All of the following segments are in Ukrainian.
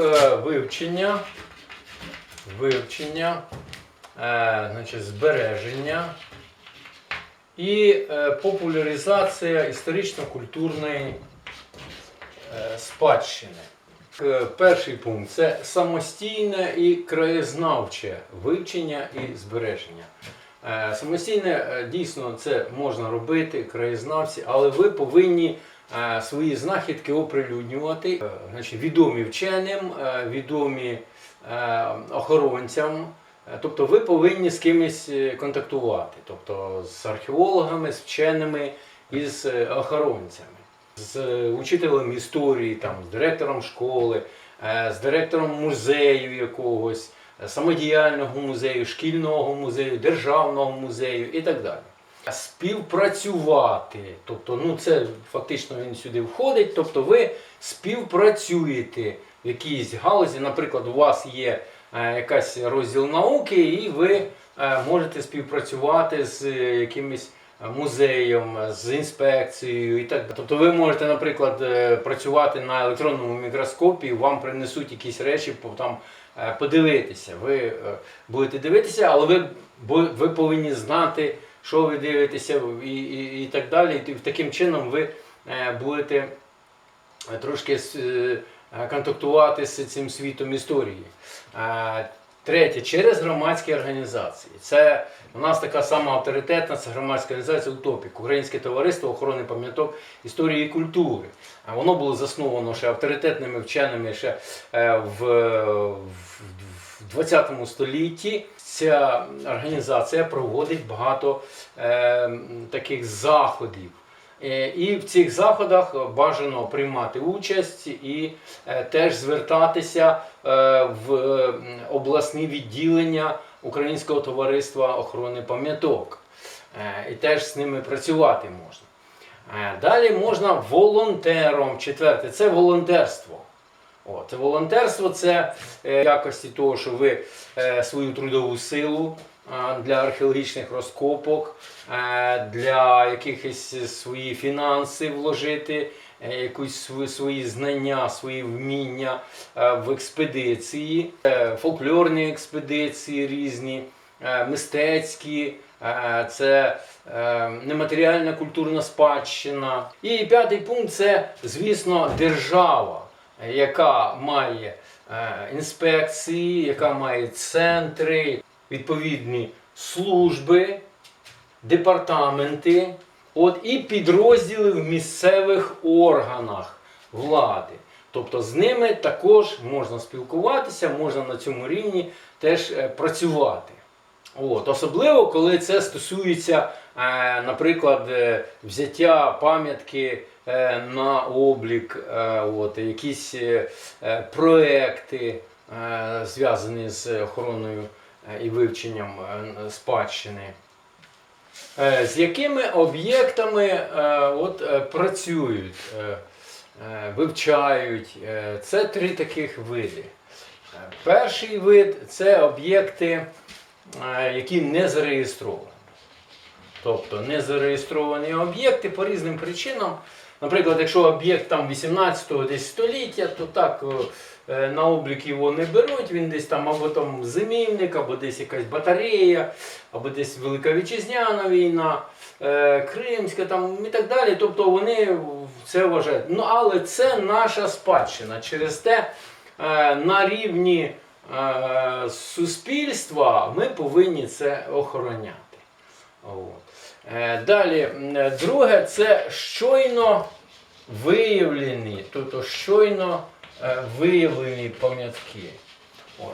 е, вивчення, вивчення, е, значить, збереження і е, популяризація історично-культурної е, спадщини. Е, Перший пункт це самостійне і краєзнавче вивчення і збереження. Е, Самостійне дійсно це можна робити, краєзнавці, але ви повинні свої знахідки оприлюднювати, Е, значить, відомі вченим, е, відомі е, охоронцям. Е, Тобто ви повинні з кимось е, контактувати, тобто з археологами, з вченими і з е, охоронцями з е, учителем історії, там, з директором школи, е, з директором музею якогось, е, самодіяльного музею, шкільного музею, державного музею і так далі. Співпрацювати, тобто, ну це фактично він сюди входить. Тобто ви співпрацюєте в якійсь галузі, наприклад, у вас є е, якась розділ науки, і ви е, можете співпрацювати з е, якимось музеєм, з інспекцією і так далі. Тобто ви можете, наприклад, працювати на електронному мікроскопі, вам принесуть якісь речі там подивитися. Ви будете дивитися, але ви, ви повинні знати, що ви дивитеся і, і, і так далі. І таким чином ви е, будете е, трошки е, контактувати з цим світом історії. Третє, через громадські організації. Це у нас така сама авторитетна це громадська організація Утопік, Українське товариство охорони пам'яток історії і культури. Воно було засновано ще авторитетними вченими ще в, в, в 20 столітті. Ця організація проводить багато е, таких заходів. Е, І в цих заходах бажано приймати участь і е, теж звертатися е, в обласні відділення Українського товариства охорони пам'яток. І теж з ними працювати можна. Далі можна волонтером. Четверте це волонтерство. О, це волонтерство це е, якості того, що ви е, свою трудову силу е, для археологічних розкопок, е, для якихось свої фінанси вложити, е, свої, свої знання, свої вміння е, в експедиції, е, фольклорні експедиції різні, е, мистецькі. Е, Це е, нематеріальна культурна спадщина. І п'ятий пункт це, звісно, держава, яка має е, інспекції, яка має центри, відповідні служби, департаменти, от, і підрозділи в місцевих органах влади. Тобто з ними також можна спілкуватися, можна на цьому рівні теж е, працювати. От, особливо, коли це стосується, е, наприклад, взяття пам'ятки на облік, е, от, якісь е, е, проекти, е, зв'язані з охороною е, і вивченням е, спадщини. Е, З якими об'єктами е, от, е, працюють, е, е, вивчають? Е, Це три таких види. Е, Перший вид це об'єкти, е, які не зареєстровані. Тобто не зареєстровані об'єкти по різним причинам. Наприклад, якщо об'єкт там 18-го десь століття, то так е, на облік його не беруть, він десь там або там зимівник, або десь якась батарея, або десь Велика Вітчизняна війна, е, Кримська там і так далі. Тобто вони це вважають. Ну, але це наша спадщина. Через те е, на рівні е, суспільства ми повинні це охороняти. От. Е, Далі, е, друге, це щойно виявлені, тобто щойно е, виявлені пам'ятки.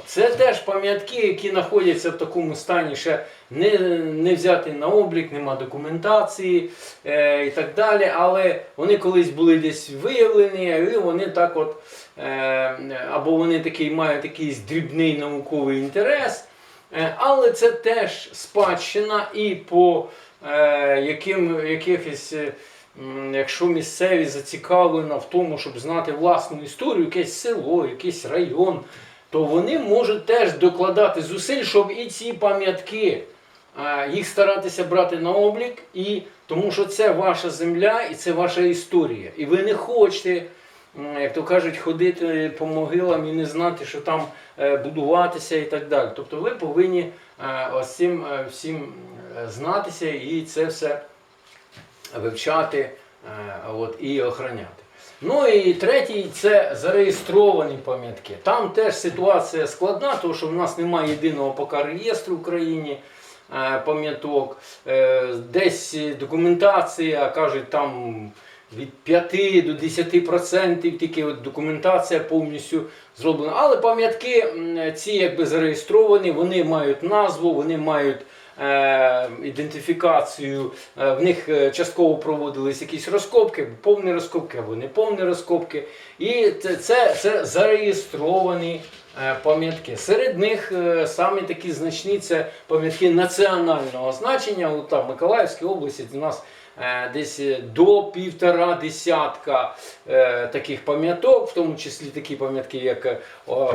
Це теж пам'ятки, які знаходяться в такому стані, ще не, не взяти на облік, нема документації е, і так далі. Але вони колись були десь виявлені, і вони так от, е, або вони такий мають якийсь дрібний науковий інтерес. Е, Але це теж спадщина і по яким, якихось, е, якщо місцеві зацікавлена в тому, щоб знати власну історію, якесь село, якийсь район, то вони можуть теж докладати зусиль, щоб і ці пам'ятки е, їх старатися брати на облік, і тому що це ваша земля і це ваша історія. І ви не хочете як то кажуть, ходити по могилам і не знати, що там е, будуватися і так далі. Тобто ви повинні е, ось цим е, всім е, знатися і це все вивчати е, от, і охороняти. Ну і третій це зареєстровані пам'ятки. Там теж ситуація складна, тому що в нас немає єдиного поки реєстру в країні е, пам'яток. Е, Десь документація, кажуть, там від 5 до 10% тільки от документація повністю зроблена. Але пам'ятки ці якби зареєстровані, вони мають назву, вони мають е, ідентифікацію, е, в них е, частково проводились якісь розкопки, повні розкопки або неповні розкопки. І це, це, зареєстровані е, пам'ятки. Серед них е, самі такі значні це пам'ятки національного значення. От там Миколаївській області у нас е, десь е, до півтора десятка е, таких пам'яток, в тому числі такі пам'ятки, як е,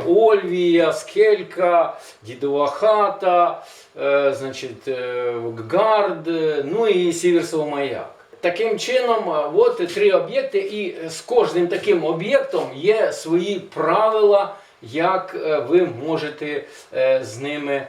Ольвія, Скелька, Дідова хата, е, значить, е, Гард, е, ну і Сіверсово маяк. Таким чином, е, от три об'єкти, і з кожним таким об'єктом є свої правила, як е, ви можете е, з ними е,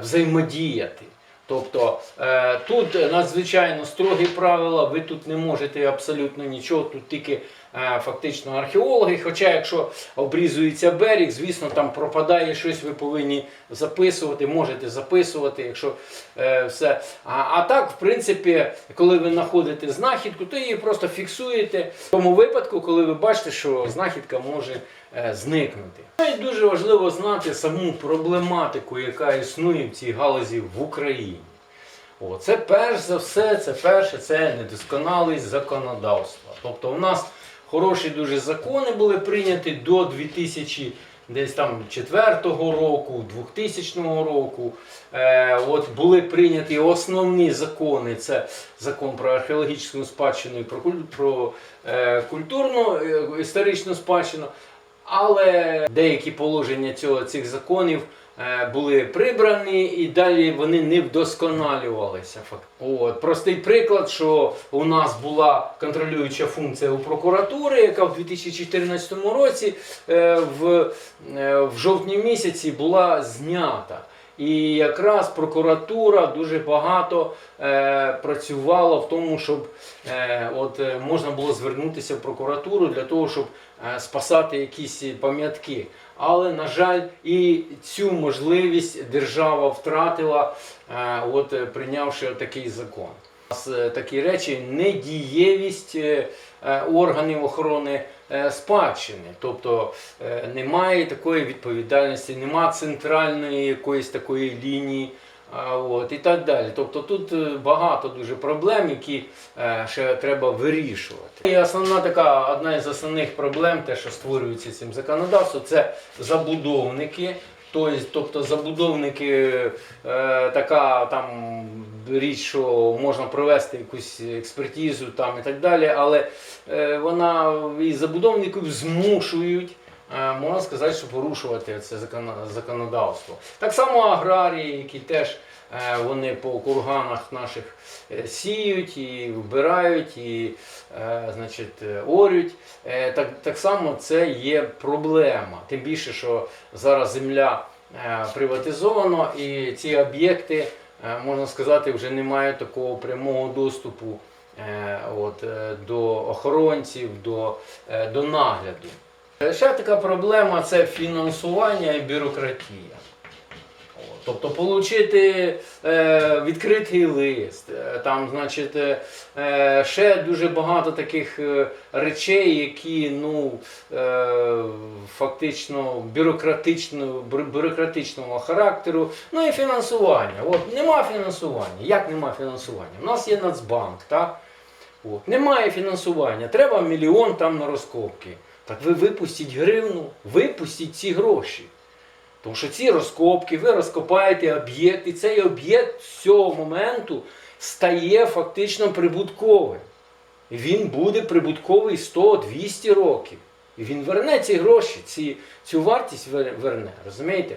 взаємодіяти. Тобто е, тут надзвичайно строгі правила, ви тут не можете абсолютно нічого, тут тільки е, фактично археологи. Хоча, якщо обрізується берег, звісно, там пропадає щось, ви повинні записувати, можете записувати, якщо е, все. А, а так, в принципі, коли ви знаходите знахідку, то її просто фіксуєте в тому випадку, коли ви бачите, що знахідка може зникнути. Ну і дуже важливо знати саму проблематику, яка існує в цій галузі в Україні. О, це перш за все, це перше, це недосконалість законодавства. Тобто у нас хороші дуже закони були прийняті до 2000 десь там 4-го року, 2000 року. Е, от були прийняті основні закони. Це закон про археологічну спадщину і про, про е, культурну е, історичну спадщину. Але деякі положення цього, цих законів е, були прибрані і далі вони не вдосконалювалися. От, простий приклад, що у нас була контролююча функція у прокуратури, яка в 2014 році е, в, е, в жовтні місяці була знята. І якраз прокуратура дуже багато е, працювала в тому, щоб е, от, можна було звернутися в прокуратуру для того, щоб спасати якісь пам'ятки. Але, на жаль, і цю можливість держава втратила, е, от, е, прийнявши такий закон. Е, такі речі недієвість е, е, органів охорони е, спадщини. Тобто е, немає такої відповідальності, немає центральної якоїсь такої лінії. От, і так далі. Тобто тут е, багато дуже проблем, які е, ще треба вирішувати. І основна така одна із основних проблем, те, що створюється цим законодавством, це забудовники. Тобто, забудовники е, така там річ, що можна провести якусь експертизу там і так далі, але вона і забудовників змушують. Е, Можна сказати, що порушувати це законодавство. Так само аграрії, які теж е, вони по курганах наших е, сіють і вбирають, і значить, орють. Так, так само це є проблема. Тим більше, що зараз земля приватизована і ці об'єкти, можна сказати, вже не мають такого прямого доступу от, до охоронців, до, до нагляду. Е, Ще така проблема це фінансування і бюрократія. Тобто отримати е, відкритий лист, е, там, значить, е, е, ще дуже багато таких речей, які ну, е, фактично бюрократично, бю- бюрократичного характеру, ну і фінансування. От, нема фінансування. Як нема фінансування? У нас є Нацбанк, так? От. Немає фінансування, треба мільйон там на розкопки. Так ви випустіть гривну, випустіть ці гроші. Тому що ці розкопки, ви розкопаєте об'єкт, і цей об'єкт з цього моменту стає фактично прибутковим. І Він буде прибутковий 100-200 років. І він верне ці гроші, ці, цю вартість верне. Розумієте?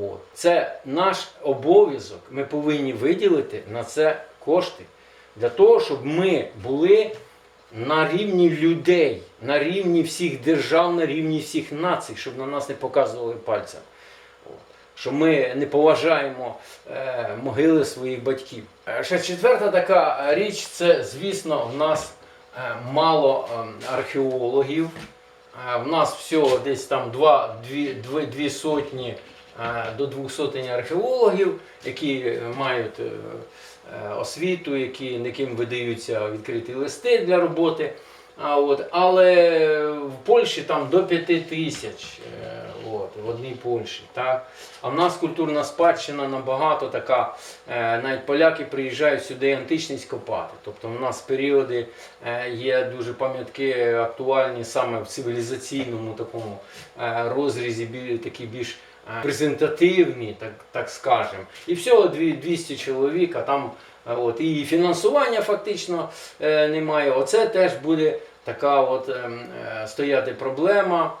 От. Це наш обов'язок. Ми повинні виділити на це кошти. Для того, щоб ми були на рівні людей, на рівні всіх держав, на рівні всіх націй, щоб на нас не показували пальцем. Що ми не поважаємо е, могили своїх батьків. Е, Ще четверта така річ це, звісно, в нас е, мало е, археологів. Е, В нас всього десь там два, дві, дві, дві сотні е, до двох сотень археологів, які е, мають е, е, освіту, які яким видаються відкриті листи для роботи. А от, але в Польщі там до 5 тисяч е, от, в одній Польщі. Так? А в нас культурна спадщина набагато така. е, Навіть поляки приїжджають сюди античність копати. Тобто в нас періоди е, є дуже пам'ятки актуальні саме в цивілізаційному такому е, розрізі, такі більш е, презентативні, так, так скажемо. І всього 200 чоловік, а там е, от, і фінансування фактично е, немає. Оце теж буде така от, ем, е, стояти проблема.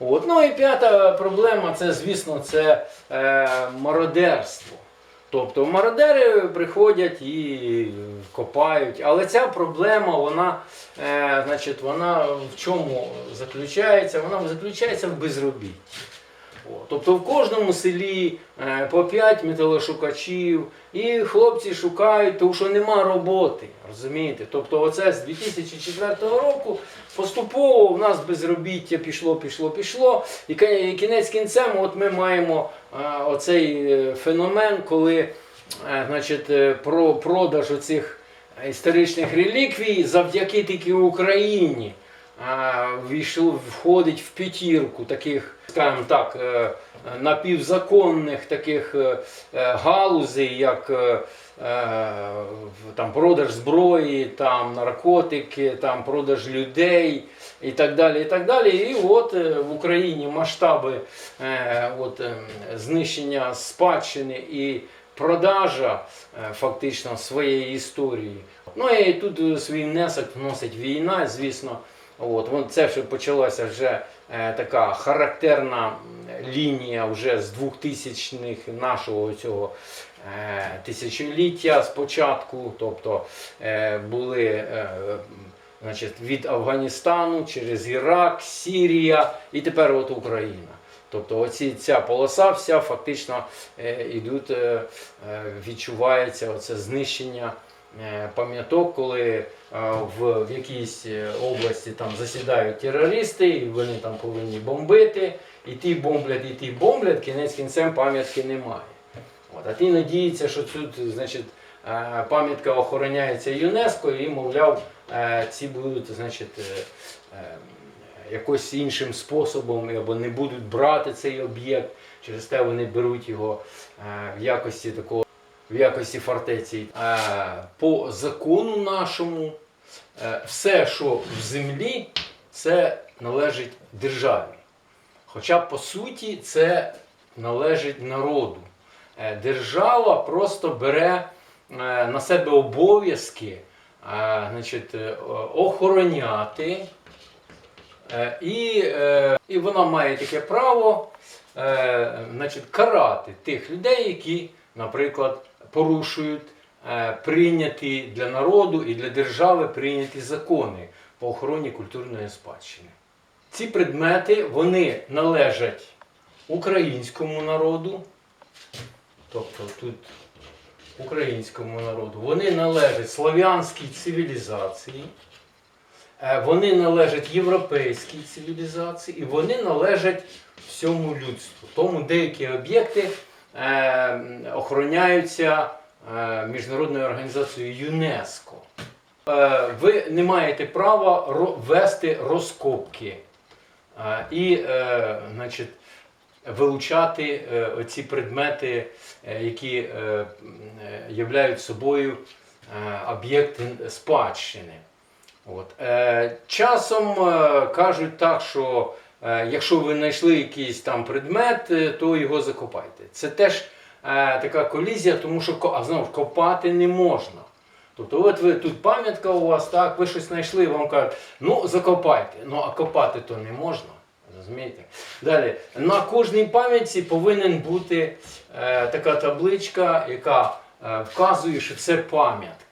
От. Ну і п'ята проблема це, звісно, це е, мародерство. Тобто мародери приходять і копають, але ця проблема, вона, е, значить, вона в чому заключається? Вона заключається в безробітті. Тобто в кожному селі е, по 5 металошукачів, і хлопці шукають, тому що нема роботи. Розумієте? Тобто, оце з 2004 року поступово в нас безробіття пішло, пішло, пішло. І кінець кінцем, от ми маємо е, оцей е, феномен, коли значить, про продаж оцих історичних реліквій завдяки тільки Україні війшло, входить в п'ятірку таких, скажімо так, е, напівзаконних таких е, е, галузей, як там, продаж зброї, там, наркотики, там, продаж людей і так далі. І так далі. І от в Україні масштаби от, е, знищення спадщини і продажа фактично своєї історії. Ну і тут свій внесок вносить війна, звісно. От, це вже почалася вже е, така характерна лінія вже з 2000-х нашого цього е, тисячоліття спочатку. Тобто е, були е, значить, від Афганістану через Ірак, Сірія і тепер от Україна. Тобто оці, ця полоса вся фактично е, ідуть, е, е, відчувається оце знищення пам'яток, коли е, в, якійсь е, області там засідають терористи, і вони там повинні бомбити, і ті бомблять, і ті бомблять, кінець кінцем пам'ятки немає. От, а ті надіються, що тут значить, е, пам'ятка охороняється ЮНЕСКО і, мовляв, е, ці будуть значить, е, е, якось іншим способом або не будуть брати цей об'єкт, через те вони беруть його е, в якості такого в якості фортеці. По закону нашому, е, все, що в землі, це належить державі. Хоча по суті це належить народу. Е, Держава просто бере е, на себе обов'язки значить, охороняти. І, і вона має таке право значить, карати тих людей, які, наприклад, порушують е, прийняті для народу і для держави прийняті закони по охороні культурної спадщини. Ці предмети вони належать українському народу, тобто тут українському народу, вони належать слав'янській цивілізації. Е, Вони належать європейській цивілізації і вони належать всьому людству. Тому деякі об'єкти охороняються е, міжнародною організацією ЮНЕСКО. Е, ви не маєте права вести розкопки е, і значить, вилучати оці предмети, які являють собою об'єкти спадщини. От. Часом кажуть так, що якщо ви знайшли якийсь там предмет, е, то його закопайте. Це теж е, така колізія, тому що а знову ж копати не можна. Тобто, от ви тут пам'ятка у вас, так, ви щось знайшли, вам кажуть, ну закопайте. Ну а копати то не можна. Розумієте? Далі, на кожній пам'ятці повинен бути е, така табличка, яка е, вказує, що це пам'ятка.